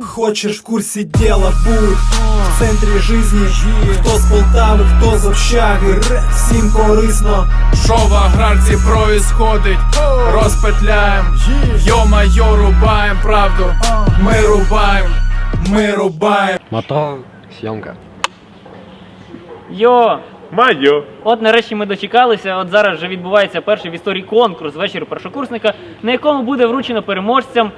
Хочешь в курсе дела, будь в центрі жизни Хто з Полтави, хто з общаги Всім корисно Що в аграрці происходить? Розпетляєм, йо-майо, рубаєм правду, ми рубаєм, ми рубаєм. Мотор, съемка. Йо! Майо. От нарешті ми дочекалися. От зараз вже відбувається перший в історії конкурс вечір першокурсника, на якому буде вручено переможцям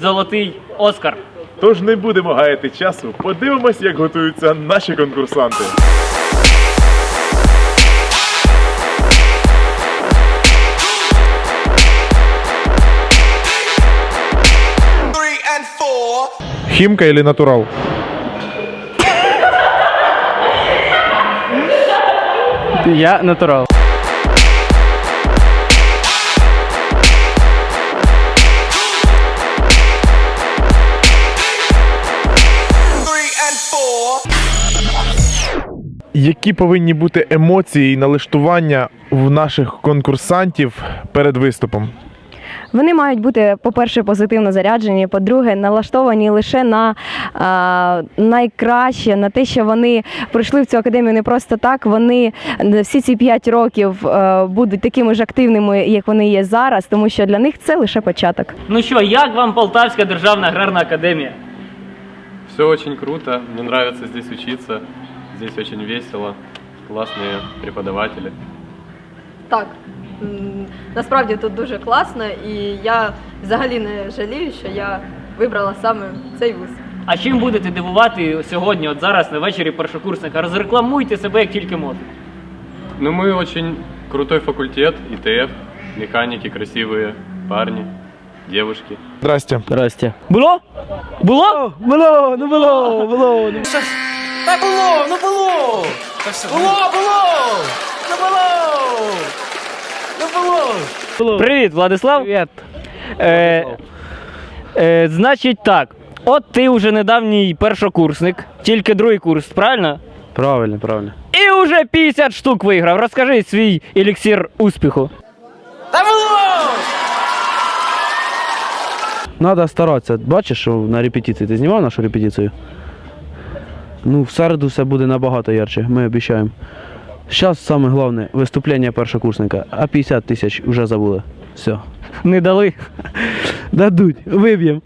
золотий Оскар. Тож не будемо гаяти часу. Подивимось, як готуються наші конкурсанти. Хімка или натурал? Я натурал. Які повинні бути емоції і налаштування в наших конкурсантів перед виступом? Вони мають бути, по-перше, позитивно заряджені, по-друге, налаштовані лише на а, найкраще, на те, що вони прийшли в цю академію не просто так. Вони е, всі ці п'ять років е, будуть такими ж активними, як вони є зараз, тому що для них це лише початок. Ну що, як вам Полтавська державна аграрна академія? Все очень круто. Мне нравится здесь учиться. Здесь очень весело. Классные преподаватели. Так, м, насправді тут дуже класно, і я взагалі не жалію, що я вибрала саме цей вуз. А чим будете дивувати сьогодні, от зараз на вечорі першокурсника? Розрекламуйте себе як тільки можете. Ну, мы очень крутой факультет, ИТФ, механики, красивые парни, девушки. Здрасте. Здрасте. Було? Було? Було, ну було, було. Ну. Привіт, Владислав. Привет. Е, е, значить так. От ти вже недавній першокурсник, тільки другий курс, правильно? Правильно, правильно. І вже 50 штук виграв. Розкажи свій еліксир успіху. Надо старатися. Бачиш, що на репетиції ти знімав нашу репетицію? Ну, в середу все буде набагато ярче, ми обіцяємо. Зараз саме головне виступлення першокурсника, а 50 тисяч вже забули. Все. Не дали. Дадуть, виб'ємо.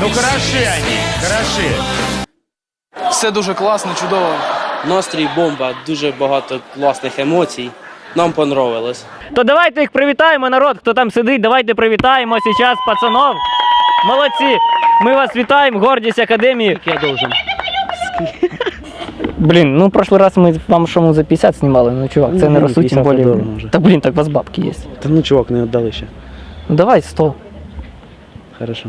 Ну хороши они, хороши. Все дуже класно, чудово. Настрій бомба, дуже багато класних емоцій. Нам понравилось. То давайте їх привітаємо, народ, хто там сидить. Давайте привітаємо зараз пацанов. Молодці. Ми вас вітаємо, гордість академії. Я должен. Блін, ну в прошлый раз ми вам шому за 50 знімали, ну чувак, це Ну, не ну, ростуть, тим 50 более. вже. Та блін, так у вас бабки є. Та ну чувак, не віддали ще. Ну давай 100. Хорошо.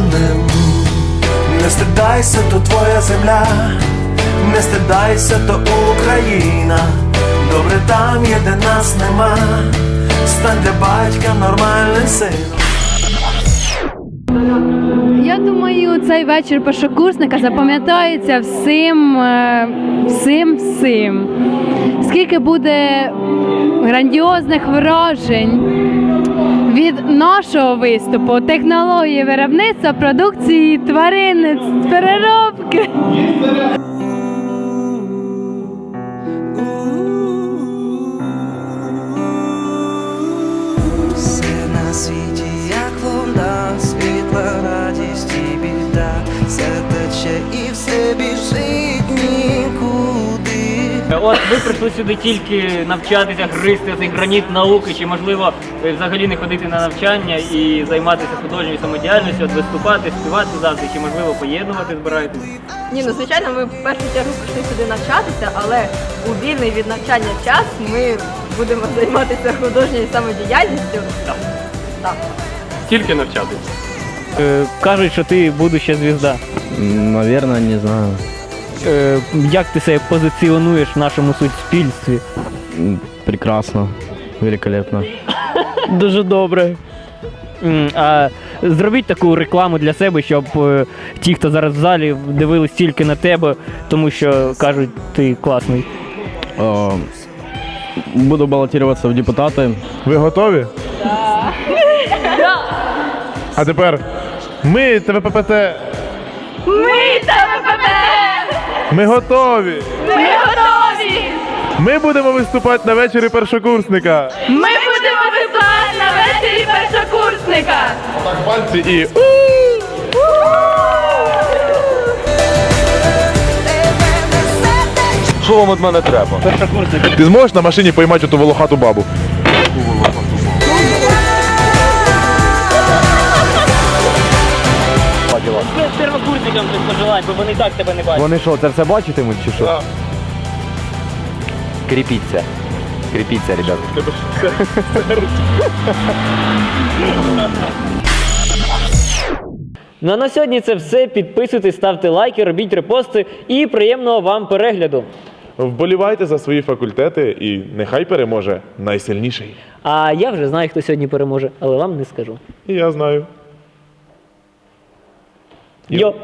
бути. Не стидайся, то твоя земля, не стидайся, то Україна. Добре там є, де нас нема. Стань для батька нормальним сином. Я думаю, цей вечір першокурсника запам'ятається всім, е, всім, всім. Скільки буде грандіозних вражень від нашого виступу технології виробництва продукції тварин переробки. Все на світі, От ви прийшли сюди тільки навчатися, гризти цей граніт науки, чи можливо е, взагалі не ходити на навчання і займатися художньою самодіяльністю, от виступати, співати завжди, чи можливо поєднувати збираєтесь? Ні, ну звичайно, ми в першу чергу прийшли сюди навчатися, але у вільний від навчання час ми будемо займатися художньою самодіяльністю. Так. Так. Тільки навчатись. Е, кажуть, що ти будуща звізда. Наверное, не знаю. Е, як ти себе позиціонуєш в нашому суспільстві? Прекрасно, великолепно. Дуже добре. А зробіть таку рекламу для себе, щоб е, ті, хто зараз в залі, дивились тільки на тебе, тому що кажуть, ти класний. Буду баллотироваться в депутаты. Ви готові? А тепер ми ТВППТ. Ми! Ми готові. Ми готові! Ми будемо виступати на вечорі першокурсника. Ми будемо виступати на вечорі першокурсника! Так, пальці і. Що вам від мене треба? Першокурсник. Ти зможеш на машині поймати оту волохату бабу? Бо вони так тебе не бачать. Вони що, це все бачитимуть чи що? Так. Кріпіться. Кріпіться, ребята. Ну а на сьогодні це все. Підписуйтесь, ставте лайки, робіть репости і приємного вам перегляду. Вболівайте за свої факультети і нехай переможе найсильніший. А я вже знаю, хто сьогодні переможе, але вам не скажу. І я знаю. Йо!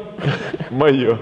Майо.